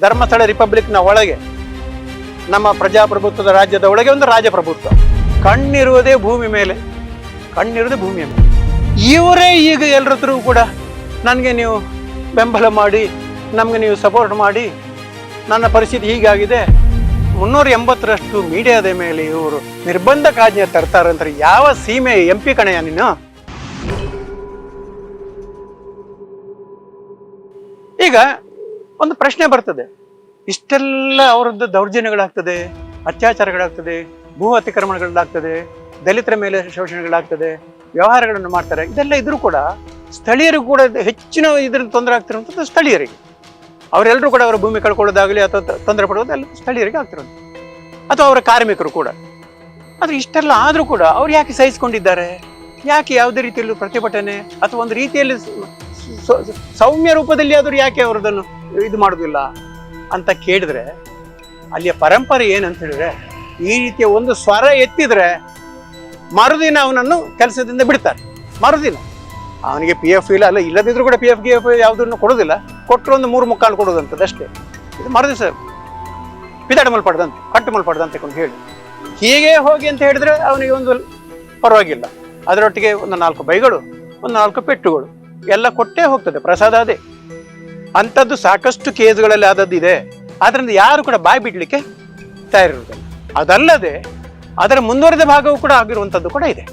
ಧರ್ಮಸ್ಥಳ ರಿಪಬ್ಲಿಕ್ನ ಒಳಗೆ ನಮ್ಮ ಪ್ರಜಾಪ್ರಭುತ್ವದ ರಾಜ್ಯದ ಒಳಗೆ ಒಂದು ರಾಜಪ್ರಭುತ್ವ. ಕಣ್ಣಿರುವುದೇ ಭೂಮಿ ಮೇಲೆ, ಕಣ್ಣಿರುವುದೇ ಭೂಮಿಯ ಮೇಲೆ. ಇವರೇ ಈಗ ಎಲ್ಲರತ್ರ ಕೂಡ ನನಗೆ ನೀವು ಬೆಂಬಲ ಮಾಡಿ, ನಮಗೆ ನೀವು ಸಪೋರ್ಟ್ ಮಾಡಿ, ನನ್ನ ಪರಿಸ್ಥಿತಿ ಹೀಗಾಗಿದೆ. ಮುನ್ನೂರ ಎಂಬತ್ತರಷ್ಟು ಮೀಡಿಯಾದ ಮೇಲೆ ಇವರು ನಿರ್ಬಂಧ ಕಾಜ್ಞೆ ತರ್ತಾರೆ ಅಂತ ಯಾವ ಸೀಮೆ ಎಂ ಪಿ ಕಣೆಯ ನೀನು? ಈಗ ಒಂದು ಪ್ರಶ್ನೆ ಬರ್ತದೆ. ಇಷ್ಟೆಲ್ಲ ಅವರದ್ದು ದೌರ್ಜನ್ಯಗಳಾಗ್ತದೆ, ಅತ್ಯಾಚಾರಗಳಾಗ್ತದೆ, ಭೂ ಅತಿಕ್ರಮಣಗಳಾಗ್ತದೆ, ದಲಿತರ ಮೇಲೆ ಶೋಷಣೆಗಳಾಗ್ತದೆ, ವ್ಯವಹಾರಗಳನ್ನು ಮಾಡ್ತಾರೆ. ಇದೆಲ್ಲ ಇದ್ರೂ ಕೂಡ ಸ್ಥಳೀಯರಿಗೂ ಕೂಡ ಹೆಚ್ಚಿನ ಇದರಿಂದ ತೊಂದರೆ ಆಗ್ತಿರುವಂಥದ್ದು ಸ್ಥಳೀಯರಿಗೆ. ಅವರೆಲ್ಲರೂ ಕೂಡ ಅವರ ಭೂಮಿ ಕಳ್ಕೊಳ್ಳೋದಾಗಲಿ ಅಥವಾ ತೊಂದರೆ ಪಡೋದು ಎಲ್ಲ ಸ್ಥಳೀಯರಿಗೆ ಆಗ್ತಿರೋದು. ಅಥವಾ ಅವರ ಕಾರ್ಮಿಕರು ಕೂಡ. ಆದರೆ ಇಷ್ಟೆಲ್ಲ ಆದರೂ ಕೂಡ ಅವ್ರು ಯಾಕೆ ಸಹಿಸಿಕೊಂಡಿದ್ದಾರೆ? ಯಾಕೆ ಯಾವುದೇ ರೀತಿಯಲ್ಲೂ ಪ್ರತಿಭಟನೆ ಅಥವಾ ಒಂದು ರೀತಿಯಲ್ಲಿ ಸೌಮ್ಯ ರೂಪದಲ್ಲಿ ಆದರೂ ಯಾಕೆ ಅವರದನ್ನು ಇದು ಮಾಡೋದಿಲ್ಲ ಅಂತ ಕೇಳಿದ್ರೆ, ಅಲ್ಲಿಯ ಪರಂಪರೆ ಏನಂತ ಹೇಳಿದ್ರೆ, ಈ ರೀತಿಯ ಒಂದು ಸ್ವರ ಎತ್ತಿದ್ರೆ ಮರುದಿನ ಅವನನ್ನು ಕೆಲಸದಿಂದ ಬಿಡ್ತಾರೆ. ಮರುದಿನ. ಅವನಿಗೆ ಪಿ ಎಫ್ ಇಲ್ಲ, ಅಲ್ಲ ಇಲ್ಲದಿದ್ರು ಕೂಡ ಪಿ ಎಫ್ ಗಿ ಎಫ್ ಯಾವುದನ್ನು ಕೊಡೋದಿಲ್ಲ. ಕೊಟ್ಟರು ಒಂದು ಮೂರು ಮುಕ್ಕಾಲು ಕೊಡೋದಂಥದ್ದು ಅಷ್ಟೇ. ಇದು ಮರುದಿವಸ ಪಿದಾಡ ಮಲ್ಪಡ್ದಂತೆ ಕಟ್ಟು ಮಲ್ಪಡ್ದಂತೆ ಕೊಂಡು ಹೇಳಿ. ಹೀಗೆ ಹೋಗಿ ಅಂತ ಹೇಳಿದ್ರೆ ಅವನಿಗೆ ಒಂದು ಪರವಾಗಿಲ್ಲ. ಅದರೊಟ್ಟಿಗೆ ಒಂದು ನಾಲ್ಕು ಬೈಗಳು, ಒಂದು ನಾಲ್ಕು ಪೆಟ್ಟುಗಳು, ಎಲ್ಲ ಕೊಟ್ಟೇ ಹೋಗ್ತದೆ, ಪ್ರಸಾದ ಅದೇ. ಅಂಥದ್ದು ಸಾಕಷ್ಟು ಕೇಸ್ಗಳಲ್ಲಿ ಆದದ್ದು ಇದೆ. ಆದ್ರಿಂದ ಯಾರು ಕೂಡ ಬಾಯಿ ಬಿಡಲಿಕ್ಕೆ ತಯಾರಿರುವುದಿಲ್ಲ. ಅದಲ್ಲದೆ, ಅದರ ಮುಂದುವರೆದ ಭಾಗವೂ ಕೂಡ ಆಗಿರುವಂಥದ್ದು ಕೂಡ ಇದೆ.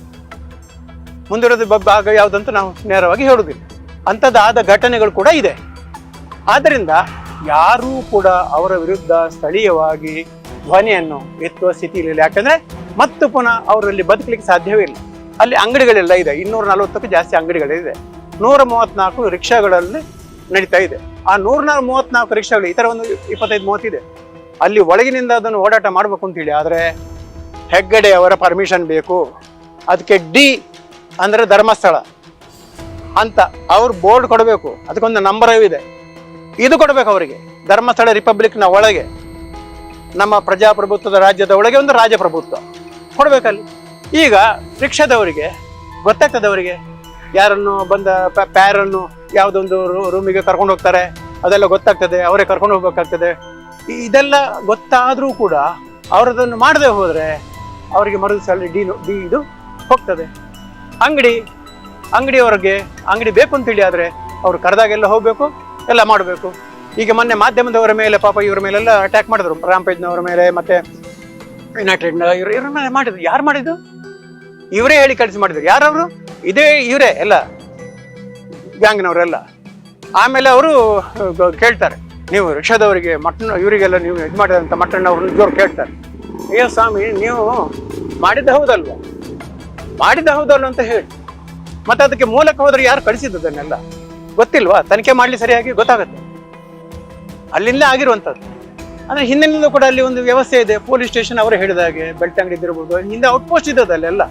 ಮುಂದುವರೆದ ಬ- ಭಾಗ ಯಾವುದಂತ ನಾವು ನೇರವಾಗಿ ಹೇಳುವುದಿಲ್ಲ. ಅಂಥದ್ದಾದ ಘಟನೆಗಳು ಕೂಡ ಇದೆ. ಆದ್ದರಿಂದ ಯಾರೂ ಕೂಡ ಅವರ ವಿರುದ್ಧ ಸ್ಥಳೀಯವಾಗಿ ಧ್ವನಿಯನ್ನು ಎತ್ತುವ ಸ್ಥಿತಿಯಲ್ಲಿ ಯಾಕಂದರೆ ಮತ್ತು ಪುನಃ ಅವರಲ್ಲಿ ಬದುಕಲಿಕ್ಕೆ ಸಾಧ್ಯವೇ ಇಲ್ಲ. ಅಲ್ಲಿ ಅಂಗಡಿಗಳೆಲ್ಲ ಇದೆ. ಇನ್ನೂರ ನಲವತ್ತಕ್ಕೂ ಜಾಸ್ತಿ ಅಂಗಡಿಗಳಿದೆ ನೂರ ಮೂವತ್ನಾಲ್ಕು ರಿಕ್ಷಾಗಳಲ್ಲಿ ನಡೀತಾ ಇದೆ. ಆ ನೂರ ಮೂವತ್ನಾಲ್ಕು ರಿಕ್ಷಾಗಳು ಈ ಥರ ಒಂದು ಇಪ್ಪತ್ತೈದು ಮೂವತ್ತಿದೆ ಅಲ್ಲಿ ಒಳಗಿನಿಂದ ಅದನ್ನು ಓಡಾಟ ಮಾಡಬೇಕು ಅಂತೇಳಿ ಆದರೆ ಹೆಗ್ಗಡೆ ಅವರ ಪರ್ಮಿಷನ್ ಬೇಕು. ಅದಕ್ಕೆ ಡಿ ಅಂದರೆ ಧರ್ಮಸ್ಥಳ ಅಂತ ಅವ್ರು ಬೋರ್ಡ್ ಕೊಡಬೇಕು. ಅದಕ್ಕೊಂದು ನಂಬರ್ ಇದೆ. ಇದು ಕೊಡಬೇಕು ಅವರಿಗೆ. ಧರ್ಮಸ್ಥಳ ರಿಪಬ್ಲಿಕ್ನ ಒಳಗೆ ನಮ್ಮ ಪ್ರಜಾಪ್ರಭುತ್ವದ ರಾಜ್ಯದ ಒಳಗೆ ಒಂದು ರಾಜಪ್ರಭುತ್ವ ಕೊಡಬೇಕಲ್ಲಿ. ಈಗ ರಿಕ್ಷಾದವರಿಗೆ ಗೊತ್ತಾಗ್ತದೆ ಅವರಿಗೆ ಯಾರನ್ನು ಬಂದ ಪ್ಯಾರನ್ನು ಯಾವುದೊಂದು ರೂಮಿಗೆ ಕರ್ಕೊಂಡು ಹೋಗ್ತಾರೆ? ಅದೆಲ್ಲ ಗೊತ್ತಾಗ್ತದೆ. ಅವರೇ ಕರ್ಕೊಂಡು ಹೋಗ್ಬೇಕಾಗ್ತದೆ. ಇದೆಲ್ಲ ಗೊತ್ತಾದರೂ ಕೂಡ ಅವರದನ್ನು ಮಾಡದೆ ಹೋದರೆ ಅವರಿಗೆ ಮರದ ಸಲ ಡಿ ಡಿ, ಇದು ಹೋಗ್ತದೆ. ಅಂಗಡಿ, ಅಂಗಡಿಯವ್ರಿಗೆ ಅಂಗಡಿ ಬೇಕು ಅಂತೇಳಿ ಆದರೆ ಅವರು ಕರೆದಾಗೆಲ್ಲ ಹೋಗಬೇಕು, ಎಲ್ಲ ಮಾಡಬೇಕು. ಈಗ ಮೊನ್ನೆ ಮಾಧ್ಯಮದವರ ಮೇಲೆ ಪಾಪ ಇವರ ಮೇಲೆಲ್ಲ ಅಟ್ಯಾಕ್ ಮಾಡಿದ್ರು. ರಾಮ್ಪೇಜ್ನವರ ಮೇಲೆ, ಮತ್ತೆ ಯುನೈಟೆಡ್ ಇವರು, ಇವ್ರ ಮೇಲೆ ಮಾಡಿದ್ರು. ಯಾರು ಮಾಡಿದ್ದು? ಇವರೇ ಹೇಳಿ ಕಳಿಸಿ ಮಾಡಿದ್ರು. ಯಾರವರು ಇದೇ ಇವರೇ, ಎಲ್ಲ ಗ್ಯಾಂಗ್ನವರೆಲ್ಲ. ಆಮೇಲೆ ಅವರು ಕೇಳ್ತಾರೆ. ನೀವು ರಿಕ್ಷಾದವರಿಗೆ ಮಟನ್ ಇವರಿಗೆಲ್ಲ ನೀವು ಇದು ಮಾಡಿದಂಥ ಮಟನ್ ಅವ್ರನ್ನ ಜೋರು ಕೇಳ್ತಾರೆ. ಅಯ್ಯೋ ಸ್ವಾಮಿ, ನೀವು ಮಾಡಿದ್ದು ಹೌದಲ್ವಾ? ಮಾಡಿದ್ದು ಹೌದಲ್ಲ ಅಂತ ಹೇಳಿ. ಮತ್ತೆ ಅದಕ್ಕೆ ಮೂಲಕ ಹೋದ್ರೆ ಯಾರು ಕಳಿಸಿದ್ದು ಅದನ್ನೆಲ್ಲ? ಗೊತ್ತಿಲ್ವಾ? ತನಿಖೆ ಮಾಡ್ಲಿ ಸರಿಯಾಗಿ ಗೊತ್ತಾಗುತ್ತೆ. ಅಲ್ಲಿಂದ ಆಗಿರುವಂಥದ್ದು. ಅಂದ್ರೆ ಹಿಂದಿನಿಂದ ಕೂಡ ಅಲ್ಲಿ ಒಂದು ವ್ಯವಸ್ಥೆ ಇದೆ. ಪೊಲೀಸ್ ಸ್ಟೇಷನ್ ಅವರು ಹೇಳಿದ ಹಾಗೆ ಬೆಳ್ತ ಅಂಗಡಿ ಇದ್ದಿರಬಹುದು ಹಿಂದೆ ಔಟ್ ಪೋಸ್ಟ್ ಇದ್ದದ್ದು ಅಲ್ಲೆಲ್ಲ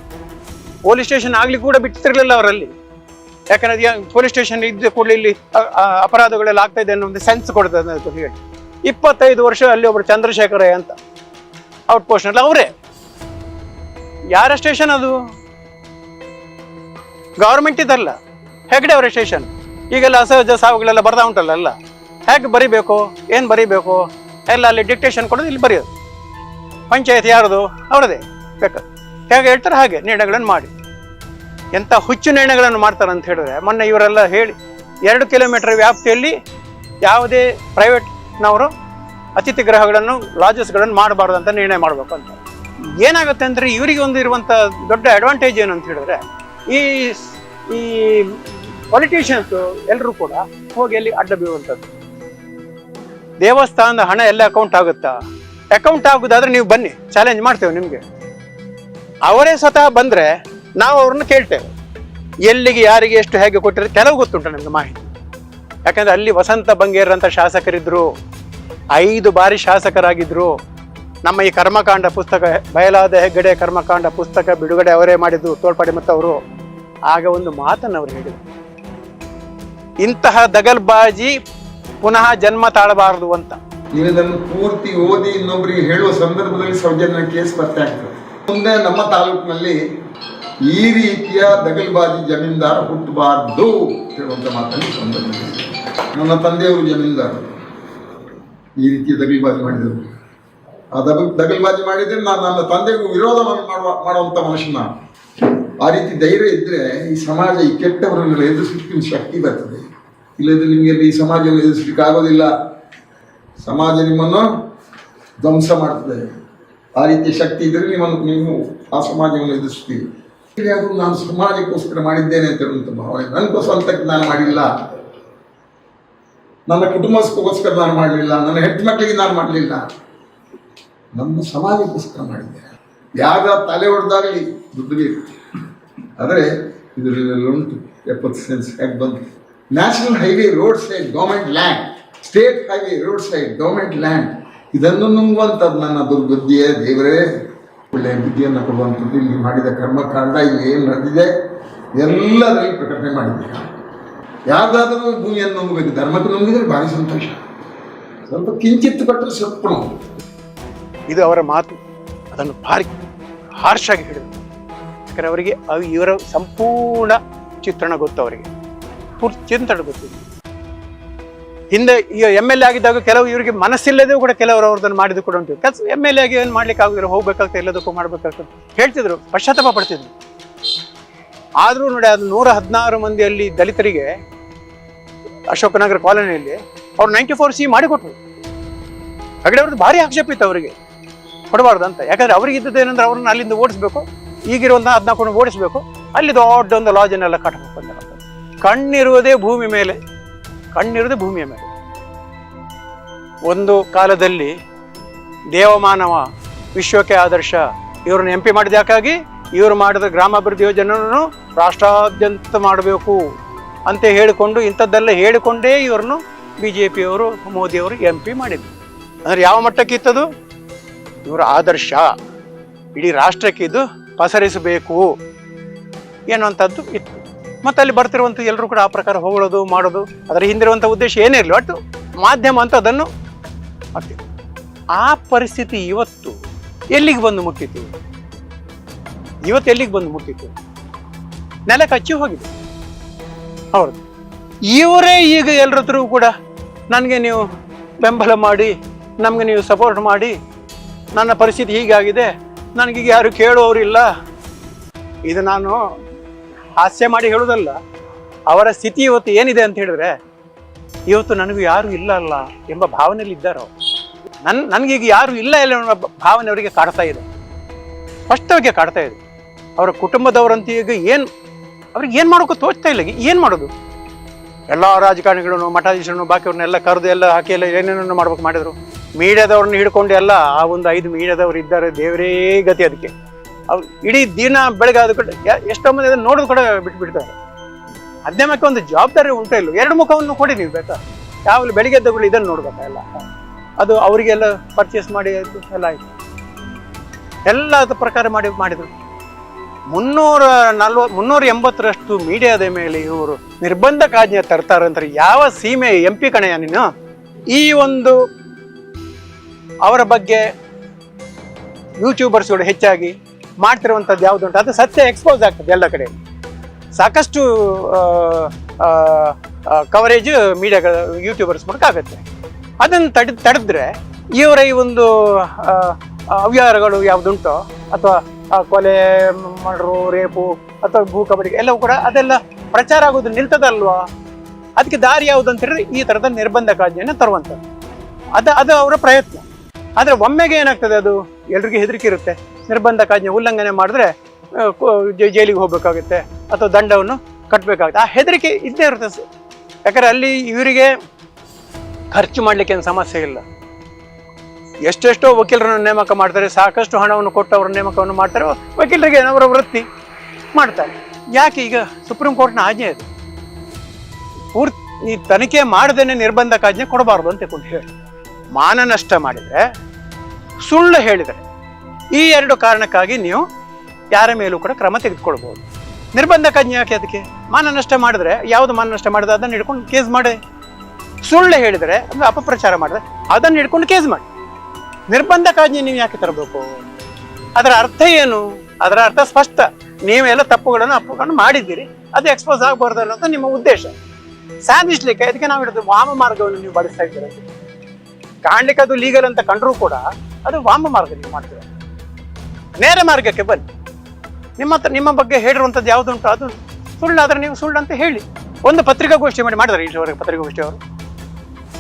ಪೊಲೀಸ್ ಸ್ಟೇಷನ್ ಆಗ್ಲಿ ಕೂಡ ಬಿಟ್ಟಿರ್ಲಿಲ್ಲ ಅವರಲ್ಲಿ. ಯಾಕಂದ್ರೆ ಪೊಲೀಸ್ ಸ್ಟೇಷನ್ ಇದ್ದ ಕೂಡಲೇ ಇಲ್ಲಿ ಅಪರಾಧಗಳೆಲ್ಲ ಆಗ್ತಾ ಇದೆ ಅನ್ನೋ ಒಂದು ಸೆನ್ಸ್ ಕೊಡ್ತದೆ ಹೇಳಿ. ಇಪ್ಪತ್ತೈದು ವರ್ಷ ಅಲ್ಲಿ ಒಬ್ಬರು ಚಂದ್ರಶೇಖರ ಅಂತ ಔಟ್ ಪೋಸ್ಟ್ನಲ್ಲಿ ಅವರೇ. ಯಾರ ಸ್ಟೇಷನ್ ಅದು? ಗವರ್ಮೆಂಟ್ ಇದಲ್ಲ. ಹೆಗ್ಡೆ ಅವರ ಸ್ಟೇಷನ್ ಈಗೆಲ್ಲ ಅಸಹಜ ಸಾವುಗಳೆಲ್ಲ ಬರ್ತಾ ಉಂಟಲ್ಲ ಎಲ್ಲ ಹೇಗೆ ಬರಿಬೇಕು? ಏನು ಬರಿಬೇಕು? ಎಲ್ಲ ಅಲ್ಲಿ ಡಿಕ್ಟೇಷನ್ ಕೊಡೋದು ಇಲ್ಲಿ ಬರೆಯೋದು. ಪಂಚಾಯತ್ ಯಾರದು? ಅವರದೇ. ಬೇಕು. ಹೇಗೆ ಹೇಳ್ತಾರೆ ಹಾಗೆ ನಿರ್ಣಯಗಳನ್ನು ಮಾಡಿ. ಎಂಥ ಹುಚ್ಚು ನಿರ್ಣಯಗಳನ್ನು ಮಾಡ್ತಾರೆ ಅಂತ ಹೇಳಿದ್ರೆ, ಮೊನ್ನೆ ಇವರೆಲ್ಲ ಹೇಳಿ, ಎರಡು ಕಿಲೋಮೀಟರ್ ವ್ಯಾಪ್ತಿಯಲ್ಲಿ ಯಾವುದೇ ಪ್ರೈವೇಟ್ನವರು ಅತಿಥಿ ಗೃಹಗಳನ್ನು ಲಾಜಸ್ಗಳನ್ನು ಮಾಡಬಾರ್ದು ಅಂತ ನಿರ್ಣಯ ಮಾಡಬೇಕು ಅಂತ. ಏನಾಗುತ್ತೆ ಅಂದರೆ, ಇವರಿಗೆ ಒಂದು ಇರುವಂಥ ದೊಡ್ಡ ಅಡ್ವಾಂಟೇಜ್ ಏನು ಅಂತ ಹೇಳಿದ್ರೆ ಈ ಈ ಪೊಲಿಟಿಷಿಯನ್ಸ್ ಎಲ್ಲರೂ ಕೂಡ ಹೋಗಿ ಅಲ್ಲಿ ಅಡ್ಡ ಬೀಳುವಂಥದ್ದು. ದೇವಸ್ಥಾನದ ಹಣ ಎಲ್ಲ ಅಕೌಂಟ್ ಆಗುತ್ತಾ? ಅಕೌಂಟ್ ಆಗುದಾದ್ರೆ ನೀವು ಬನ್ನಿ ಚಾಲೆಂಜ್ ಮಾಡ್ತೇವೆ ನಿಮಗೆ. ಅವರೇ ಸ್ವತಃ ಬಂದರೆ ನಾವು ಅವ್ರನ್ನ ಕೇಳ್ತೇವೆ. ಎಲ್ಲಿಗೆ, ಯಾರಿಗೆ, ಎಷ್ಟು, ಹೇಗೆ ಕೊಟ್ಟಿರೋ ಕೆಲವು ಗೊತ್ತುಂಟು ನಮಗೆ ಮಾಹಿತಿ. ಯಾಕಂದ್ರೆ ಅಲ್ಲಿ ವಸಂತ ಬಂಗೇರಂಥ ಅಂತ ಶಾಸಕರಿದ್ರು, ಐದು ಬಾರಿ ಶಾಸಕರಾಗಿದ್ರು. ನಮ್ಮ ಈ ಕರ್ಮಕಾಂಡ ಪುಸ್ತಕ, ಬಯಲಾದ ಹೆಗ್ಗಡೆ ಕರ್ಮಕಾಂಡ ಪುಸ್ತಕ ಬಿಡುಗಡೆ ಅವರೇ ಮಾಡಿದ್ದು ತೋಳ್ಪಾಡಿ ಮತ್ತು ಅವರು ಆಗ ಒಂದು ಮಾತನ್ನು ಅವರು ಹೇಳಿದರು. ಇಂತಹ ದಗಲ್ಬಾಜಿ ಪುನಃ ಜನ್ಮ ತಾಳಬಾರದು ಅಂತ. ಪೂರ್ತಿ ಓದಿ ಇನ್ನೊಬ್ಬರಿಗೆ ಹೇಳುವ ಸಂದರ್ಭದಲ್ಲಿ ಸೌಜನ್ಯ ಕೇಸ್ ಪತ್ತೆ ಆಗ್ತದೆ. ಮುಂದೆ ನಮ್ಮ ತಾಲೂಕಿನಲ್ಲಿ ಈ ರೀತಿಯ ದಗಲ್ಬಾಜಿ ಜಮೀನ್ದಾರ ಹುಟ್ಟಬಾರ್ದು ಹೇಳುವಂತ ಮಾತನ್ನು ಸಂದರ್ಭದಲ್ಲಿ ನನ್ನ ತಂದೆಯವರು ಜಮೀನ್ದಾರರು. ಈ ರೀತಿಯ ದಗಲ್ಬಾಜಿ ಮಾಡಿದರು ಆ ದಗ ದಗಲ್ಬಾಜಿ ಮಾಡಿದ್ರೆ ನಾನು ನನ್ನ ತಂದೆಗೂ ವಿರೋಧ ಮಾಡುವ ಮಾಡುವಂತ ಮನುಷ್ಯನ. ಆ ರೀತಿ ಧೈರ್ಯ ಇದ್ರೆ ಈ ಸಮಾಜ ಈ ಕೆಟ್ಟವರನ್ನೆಲ್ಲ ಎದುರಿಸಲಿಕ್ಕೆ ಶಕ್ತಿ ಬರ್ತದೆ. ಇಲ್ಲದ್ರೆ ನಿಮಗೆ ಈ ಸಮಾಜವನ್ನು ಎದುರಿಸಲಿಕ್ಕೆ ಆಗೋದಿಲ್ಲ. ಸಮಾಜ ನಿಮ್ಮನ್ನು ಧ್ವಂಸ ಮಾಡ್ತದೆ. ಆ ರೀತಿಯ ಶಕ್ತಿ ಇದ್ರೆ ನಿಮ್ಮನ್ನು ನೀವು ಆ ಸಮಾಜವನ್ನು ಎದುರಿಸ್ತೀವಿ ಅದು ನಾನು ಸಮಾಜಕ್ಕೋಸ್ಕರ ಮಾಡಿದ್ದೇನೆ ಅಂತ ಹೇಳುವಂಥ ಭಾವನೆ. ನನಗೂ ಸ್ವಂತಕ್ಕೆ ನಾನು ಮಾಡಿಲ್ಲ. ನನ್ನ ಕುಟುಂಬಕ್ಕೋಸ್ಕರ ನಾನು ಮಾಡಲಿಲ್ಲ. ನನ್ನ ಹೆಣ್ಣು ಮಕ್ಕಳಿಗೆ ನಾನು ಮಾಡಲಿಲ್ಲ. ನಮ್ಮ ಸಮಾಜಕ್ಕೋಸ್ಕರ ಮಾಡಿದೆ. ಯಾರ ತಲೆ ಹೊಡೆದಾಗಲಿ ದುಡ್ಡು ಬೇಕು. ಆದರೆ ಇದರಲ್ಲೆಲ್ಲ ಉಂಟು. ಎಪ್ಪತ್ತು ಸೆನ್ಸ್ ಹೇಗೆ ಬಂತು? National highway road side government land state highway road side government land ಇದನ್ನು ನುಂಗುವಂಥದ್ದು ನನ್ನ ದುರ್ಬುದ್ಧಿಯೇ ದೇವರೇ. ಒಳ್ಳೆಯ ಬುದ್ಧಿಯನ್ನು ಕೊಡುವಂಥದ್ದು ಇಲ್ಲಿ ಮಾಡಿದ ಕರ್ಮಕಾಂಡ ಇಲ್ಲಿ ಏನು ನಡೆದಿದೆ? ಎಲ್ಲದರಲ್ಲಿ ಪ್ರಕಟಣೆ ಮಾಡಿದೆ. ಯಾವ್ದಾದರೂ ಭೂಮಿಯನ್ನು ನುಂಗಬೇಕು ಧರ್ಮಕ್ಕೆ ನುಂಗಿದ್ರೆ ಭಾರಿ ಸಂತೋಷ. ಸ್ವಲ್ಪ ಕಿಂಚಿತ್ತು ಕೊಟ್ಟರೆ ಸ್ವಲ್ಪ. ಇದು ಅವರ ಮಾತು. ಅದನ್ನು ಭಾರಿ ಹಾರ್ಶ್ ಆಗಿ ಹೇಳಿದರು. ಯಾಕಂದ್ರೆ ಅವರಿಗೆ ಅವು ಇವರ ಸಂಪೂರ್ಣ ಚಿತ್ರಣ ಗೊತ್ತು ಅವರಿಗೆ. ಪೂರ್ತಿ ಚಿಂತನೆ ಗೊತ್ತಿದೆ ಹಿಂದೆ ಈಗ ಎಂ ಎಲ್ ಎ ಆಗಿದ್ದಾಗ ಕೆಲವು ಇವರಿಗೆ ಮನಸ್ಸಿಲ್ಲದೆ ಕೂಡ ಕೆಲವರು ಅವ್ರದನ್ನು ಮಾಡಿದ್ದು ಕೂಡ ಉಂಟು. ಕೆಲಸ ಎಂ ಎಲ್ ಎ ಆಗಿ ಏನು ಮಾಡ್ಲಿಕ್ಕೆ ಆಗಿರೋ ಹೋಗ್ಬೇಕಾಗ್ತದೆ, ಎಲ್ಲದಕ್ಕೂ ಮಾಡ್ಬೇಕಾಗ್ತದೆ ಹೇಳ್ತಿದ್ರು. ಪಶ್ಚಾತ್ತಾಪ ಪಡ್ತಿದ್ರು. ಆದರೂ ನೋಡಿ, ಅದು ನೂರ ಹದಿನಾರು ಮಂದಿಯಲ್ಲಿ ದಲಿತರಿಗೆ ಅಶೋಕನಗರ ಕಾಲೋನಿಯಲ್ಲಿ, ಅವ್ರು ನೈಂಟಿ ಫೋರ್ ಸಿ ಮಾಡಿಕೊಟ್ರು. ಹಾಗೆ ಅವ್ರದ್ದು ಭಾರಿ ಆಕ್ಷೇಪ ಇತ್ತು ಅವರಿಗೆ. ಕೊಡಬಾರ್ದು ಅಂತ ಯಾಕಂದ್ರೆ ಅವ್ರಿಗೆ ಇದ್ದದ್ದು ಏನಂದ್ರೆ ಅವ್ರನ್ನ ಅಲ್ಲಿಂದ ಓಡಿಸ್ಬೇಕು. ಈಗಿರೋದನ್ನ ಅದನ್ನ ಕೊಂಡು ಓಡಿಸ್ಬೇಕು. ಅಲ್ಲಿ ದೊಡ್ಡ ಒಂದು ಲಾಜನ್ನೆಲ್ಲ ಕಟ್ಟಬೇಕು ಅಂತ ಕಣ್ಣಿರುವುದೇ ಭೂಮಿ ಮೇಲೆ. ಕಣ್ಣಿರುವುದೇ ಭೂಮಿಯ ಮೇಲೆ. ಒಂದು ಕಾಲದಲ್ಲಿ ದೇವಮಾನವ ವಿಶ್ವಕ್ಕೆ ಆದರ್ಶ ಇವ್ರನ್ನ ಎಂ ಪಿ ಮಾಡಿದ ಯಾಕಾಗಿ? ಇವರು ಮಾಡಿದ ಗ್ರಾಮಾಭಿವೃದ್ಧಿ ಯೋಜನೆಯನ್ನು ರಾಷ್ಟ್ರಾದ್ಯಂತ ಮಾಡಬೇಕು ಅಂತ ಹೇಳಿಕೊಂಡು ಇಂಥದ್ದೆಲ್ಲ ಹೇಳಿಕೊಂಡೇ ಇವ್ರನ್ನು ಬಿ ಜೆ ಪಿಯವರು ಮೋದಿಯವರು ಎಂ ಪಿ ಮಾಡಿದ್ರು. ಅಂದರೆ ಯಾವ ಮಟ್ಟಕ್ಕೆ ಇತ್ತದು? ಇವರ ಆದರ್ಶ. ಇಡೀ ರಾಷ್ಟ್ರಕ್ಕೆ ಇದು ಪಸರಿಸಬೇಕು. ಎನ್ನುವಂಥದ್ದು ಇತ್ತು. ಮತ್ತು ಅಲ್ಲಿ ಬರ್ತಿರುವಂಥ ಎಲ್ಲರೂ ಕೂಡ ಆ ಪ್ರಕಾರ ಹೊಗಳೋದು, ಮಾಡೋದು, ಅದರ ಹಿಂದಿರುವಂಥ ಉದ್ದೇಶ ಏನೇ ಇರಲಿ, ಒಟ್ಟು ಮಾಧ್ಯಮ ಅಂತ ಅದನ್ನು ಆ ಪರಿಸ್ಥಿತಿ ಇವತ್ತು ಎಲ್ಲಿಗೆ ಬಂದು ಮುಟ್ಟಿತು ಇವತ್ತು ಎಲ್ಲಿಗೆ ಬಂದು ಮುಟ್ಟಿತು ನೆಲ ಕಚ್ಚಿ ಹೋಗಿದೆ. ಹೌದು. ಇವರೇ ಈಗ ಎಲ್ಲರತ್ರ ಕೂಡ ನನಗೆ ನೀವು ಬೆಂಬಲ ಮಾಡಿ, ನಮಗೆ ನೀವು ಸಪೋರ್ಟ್ ಮಾಡಿ ನನ್ನ ಪರಿಸ್ಥಿತಿ ಹೀಗಾಗಿದೆ. ನನಗೀಗ ಯಾರು ಕೇಳುವವರಿಲ್ಲ ಇದು ನಾನು ಹಾಸ್ಯ ಮಾಡಿ ಹೇಳುವುದಲ್ಲ, ಅವರ ಸ್ಥಿತಿ ಇವತ್ತು ಏನಿದೆ ಅಂತ ಹೇಳಿದ್ರೆ, ಇವತ್ತು ನನಗೂ ಯಾರು ಇಲ್ಲ ಅಲ್ಲ ಎಂಬ ಭಾವನೆಯಲ್ಲಿ ಇದ್ದಾರೆ ಅವರು. ನನ್, ನನಗೀಗ ಯಾರು ಇಲ್ಲ ಇಲ್ಲ ಎಂಬ ಭಾವನೆ ಅವರಿಗೆ ಕಾಡ್ತಾ ಇದೆ. ಸ್ಪಷ್ಟವಾಗಿ ಕಾಡ್ತಾ ಇದೆ. ಅವರ ಕುಟುಂಬದವರಂತ ಈಗ ಏನು, ಅವ್ರಿಗೆ ಏನು ಮಾಡೋಕ್ಕೂ ತೋಚ್ತಾ ಇಲ್ಲ. ಏನು ಮಾಡೋದು? ಎಲ್ಲ ರಾಜಕಾರಣಿಗಳನ್ನು, ಮಠಾಧೀಶರನ್ನು, ಬಾಕಿಯವ್ರನ್ನೆಲ್ಲ ಕರೆದು ಎಲ್ಲ ಹಾಕಿ ಎಲ್ಲ ಏನೇನನ್ನು ಮಾಡ್ಬೇಕು ಮಾಡಿದ್ರು? ಮೀಡಿಯಾದವ್ರನ್ನ ಹಿಡ್ಕೊಂಡು ಎಲ್ಲ ಆ ಒಂದು ಐದು ಮೀಡಿಯಾದವ್ರು ಇದ್ದಾರೆ, ದೇವರೇ ಗತಿ ಅದಕ್ಕೆ. ಅವ್ರು ಇಡೀ ದಿನ ಬೆಳಗ್ಗೆ ಅದು ಎಷ್ಟೋ ಮಂದಿ ಅದನ್ನು ನೋಡೋದು ಕೂಡ ಬಿಟ್ಬಿಡ್ತಾರೆ. ಮಕ್ಕ ಒಂದು ಜವಾಬ್ದಾರಿ ಉಂಟು ಇಲ್ಲ? ಎರಡು ಮುಖವನ್ನು ಕೊಡಿ ನೀವು, ಬೇಕಾ? ಯಾವಾಗಲೂ ಬೆಳಿಗ್ಗೆ ಎದ್ದಗಳು ಇದನ್ನು ನೋಡ್ಬೇಕಾ ಎಲ್ಲ? ಅದು ಅವರಿಗೆಲ್ಲ ಪರ್ಚೇಸ್ ಮಾಡಿ ಆಯಿತು, ಎಲ್ಲ ಆಯಿತು. ಎಲ್ಲ ಪ್ರಕಾರ ಮಾಡಿ, ಮಾಡಿದರು. ಮುನ್ನೂರ ನಲ್ವ, ಮುನ್ನೂರ ಎಂಬತ್ತರಷ್ಟು ಮೀಡಿಯಾದ ಮೇಲೆ ಇವರು ನಿರ್ಬಂಧ ಕಾಜ್ಞೆ ತರ್ತಾರೆ ಯಾವ ಸೀಮೆ ಎಂ ಪಿ ಕಣೆಯ ನೀನು? ಈ ಒಂದು ಅವರ ಬಗ್ಗೆ ಯೂಟ್ಯೂಬರ್ಸ್ಗಳು ಹೆಚ್ಚಾಗಿ ಮಾಡ್ತಿರುವಂಥದ್ದು ಯಾವುದುಂಟು ಅದು ಸತ್ಯ ಎಕ್ಸ್ಪೋಸ್ ಆಗ್ತದೆ ಎಲ್ಲ ಕಡೆ. ಸಾಕಷ್ಟು ಕವರೇಜ್ ಮೀಡಿಯಾಗಳ ಯೂಟ್ಯೂಬರ್ಸ್ ಮೂಲಕ ಆಗುತ್ತೆ. ಅದನ್ನು ತಡೆ, ತಡೆದ್ರೆ ಇವರ ಈ ಒಂದು ಅವ್ಯವಹಾರಗಳು ಯಾವುದುಂಟೋ, ಅಥವಾ ಕೊಲೆ, ಮರ್ಡ್ರು, ರೇಪು, ಅಥವಾ ಭೂ ಕಬಡ್ಡಿ ಎಲ್ಲವೂ ಕೂಡ ಅದೆಲ್ಲ ಪ್ರಚಾರ ಆಗೋದು ನಿಲ್ತದಲ್ವಾ? ಅದಕ್ಕೆ ದಾರಿ ಯಾವುದು ಅಂತ ಹೇಳಿದ್ರೆ ಈ ಥರದ ನಿರ್ಬಂಧ ಕಾಜ್ಞೆಯನ್ನು ತರುವಂಥದ್ದು. ಅದು ಅದು ಅವರ ಪ್ರಯತ್ನ. ಆದರೆ ಒಮ್ಮೆಗೆ ಏನಾಗ್ತದೆ ಅದು? ಎಲ್ರಿಗೂ ಹೆದರಿಕೆ ಇರುತ್ತೆ. ನಿರ್ಬಂಧ ಕಾಜ್ಞೆ ಉಲ್ಲಂಘನೆ ಮಾಡಿದ್ರೆ ಜೈಲಿಗೆ ಹೋಗಬೇಕಾಗುತ್ತೆ ಅಥವಾ ದಂಡವನ್ನು ಕಟ್ಟಬೇಕಾಗುತ್ತೆ ಆ ಹೆದರಿಕೆ ಇದ್ದೇ ಇರುತ್ತೆ ಯಾಕಂದರೆ ಅಲ್ಲಿ ಇವರಿಗೆ ಖರ್ಚು ಮಾಡಲಿಕ್ಕೆ ಏನು ಸಮಸ್ಯೆ ಇಲ್ಲ. ಎಷ್ಟೆಷ್ಟೋ ವಕೀಲರನ್ನು ನೇಮಕ ಮಾಡ್ತಾರೆ, ಸಾಕಷ್ಟು ಹಣವನ್ನು ಕೊಟ್ಟು ಅವರ ನೇಮಕವನ್ನು ಮಾಡ್ತಾರೆ, ವಕೀಲರಿಗೆ ಅವರ ವೃತ್ತಿ ಮಾಡ್ತಾರೆ. ಯಾಕೆ ಈಗ ಸುಪ್ರೀಂ ಕೋರ್ಟ್ನ ಆಜ್ಞೆ ಇದೆ ಪೂರ್ತಿ ತನಿಖೆ ಮಾಡದೇನೆ ನಿರ್ಬಂಧ ಕಾಜ್ಞೆ ಕೊಡಬಾರ್ದು ಅಂತ ಕೊಟ್ಟು ಹೇಳಿ. ಮಾನನಷ್ಟ ಮಾಡಿದರೆ ಸುಳ್ಳು ಹೇಳಿದರೆ ಈ ಎರಡು ಕಾರಣಕ್ಕಾಗಿ ನೀವು ಯಾರ ಮೇಲೂ ಕೂಡ ಕ್ರಮ ತೆಗೆದುಕೊಳ್ಬೋದು ನಿರ್ಬಂಧ ಕಾಜ್ಞೆ ಯಾಕೆ ಅದಕ್ಕೆ? ಮಾನ ನಷ್ಟ ಮಾಡಿದ್ರೆ ಯಾವುದು ಮಾನ ನಷ್ಟ ಮಾಡಿದ್ರೆ ಅದನ್ನು ಹಿಡ್ಕೊಂಡು ಕೇಸ್ ಮಾಡಿ. ಸುಳ್ಳು ಹೇಳಿದರೆ ಅಂದರೆ ಅಪಪ್ರಚಾರ ಮಾಡಿದ್ರೆ ಅದನ್ನು ಹಿಡ್ಕೊಂಡು ಕೇಸ್ ಮಾಡಿ. ನಿರ್ಬಂಧ ಕಾಜ್ಞೆ ನೀವು ಯಾಕೆ ತರಬೇಕು? ಅದರ ಅರ್ಥ ಏನು? ಅದರ ಅರ್ಥ ಸ್ಪಷ್ಟ. ನೀವೆಲ್ಲ ತಪ್ಪುಗಳನ್ನು ಅಪ್ಪುಗಳನ್ನು ಮಾಡಿದ್ದೀರಿ. ಅದು ಎಕ್ಸ್ಪೋಸ್ ಆಗಬಾರ್ದು ಅನ್ನೋದು ನಿಮ್ಮ ಉದ್ದೇಶ. ಸಾಧಿಸ್ಲಿಕ್ಕೆ ಅದಕ್ಕೆ ನಾವು ಹಿಡಿದು ವಾಮ ಮಾರ್ಗವನ್ನು ನೀವು ಬಳಸ್ತಾ ಇದ್ದೀರ. ಕಾಣ್ಲಿಕ್ಕೆ ಅದು ಲೀಗಲ್ ಅಂತ ಕಂಡ್ರೂ ಕೂಡ ಅದು ವಾಮ ಮಾರ್ಗ ನೀವು ಮಾಡ್ತೀರ? ನೇರ ಮಾರ್ಗಕ್ಕೆ ಬನ್ನಿ. ನಿಮ್ಮ ಹತ್ರ, ನಿಮ್ಮ ಬಗ್ಗೆ ಹೇಳಿರುವಂಥದ್ದು ಯಾವುದುಂಟು ಅದು ಸುಳ್ಳಾದ್ರೆ ನೀವು ಸುಳ್ಳು ಅಂತ ಹೇಳಿ. ಒಂದು ಪತ್ರಿಕಾಗೋಷ್ಠಿ ಮಾಡಿ ಮಾಡಿದ್ರೆ ಇಷ್ಟವರೆಗೆ ಪತ್ರಿಕಾಗೋಷ್ಠಿ ಅವರು.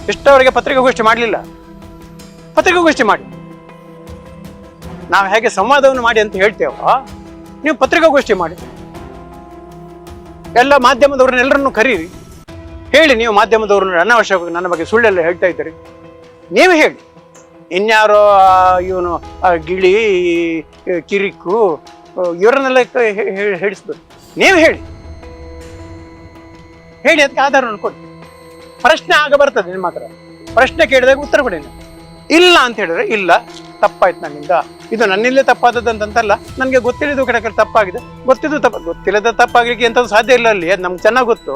ಇಷ್ಟವರೆಗೆ ಪತ್ರಿಕಾಗೋಷ್ಠಿ ಮಾಡಲಿಲ್ಲ. ಪತ್ರಿಕಾಗೋಷ್ಠಿ ಮಾಡಿ. ನಾವು ಹೇಗೆ ಸಂವಾದವನ್ನು ಮಾಡಿ ಅಂತ ಹೇಳ್ತೇವೋ, ನೀವು ಪತ್ರಿಕಾಗೋಷ್ಠಿ ಮಾಡಿ. ಎಲ್ಲ ಮಾಧ್ಯಮದವ್ರನ್ನೆಲ್ಲರನ್ನು ಕರೀರಿ. ಹೇಳಿ ನೀವು ಮಾಧ್ಯಮದವ್ರನ್ನ ಅನಾವಶ್ಯಕ ನನ್ನ ಬಗ್ಗೆ ಸುಳ್ಳೆಲ್ಲ ಹೇಳ್ತಾ ಇದ್ದೀರಿ. ನೀವು ಹೇಳಿ. ಇನ್ಯಾರೋ ಇವನು ಗಿಳಿ ಕಿರಿಕು ಇವರನ್ನೆಲ್ಲ ಹೇಳಿಸ್ಬೇಕು ನೀವು ಹೇಳಿ. ಹೇಳಿ ಅದಕ್ಕೆ ಆಧಾರವನ್ನು ಕೊಡಿ. ಪ್ರಶ್ನೆ ಆಗ ಬರ್ತದೆ ನಿಮ್ಮ ಹತ್ರ. ಪ್ರಶ್ನೆ ಕೇಳಿದಾಗ ಉತ್ತರ ಕೊಡಿ. ಇಲ್ಲ ಅಂತ ಹೇಳಿದ್ರೆ ಇಲ್ಲ, ತಪ್ಪಾಯ್ತು ನನ್ನಿಂದ. ಇದು ನನ್ನಿಂದಲೇ ತಪ್ಪಾದದಂತಲ್ಲ ನನಗೆ ಗೊತ್ತಿಲ್ಲದ ಕಡೆ ತಪ್ಪಾಗಿದೆ. ಗೊತ್ತಿದ್ದು ತಪ್ಪ, ಗೊತ್ತಿಲ್ಲದ ತಪ್ಪಾಗಲಿಕ್ಕೆ ಎಂಥದ್ದು ಸಾಧ್ಯ ಇಲ್ಲ ಅಲ್ಲಿ. ಅದು ನಮ್ಗೆ ಚೆನ್ನಾಗಿ ಗೊತ್ತು.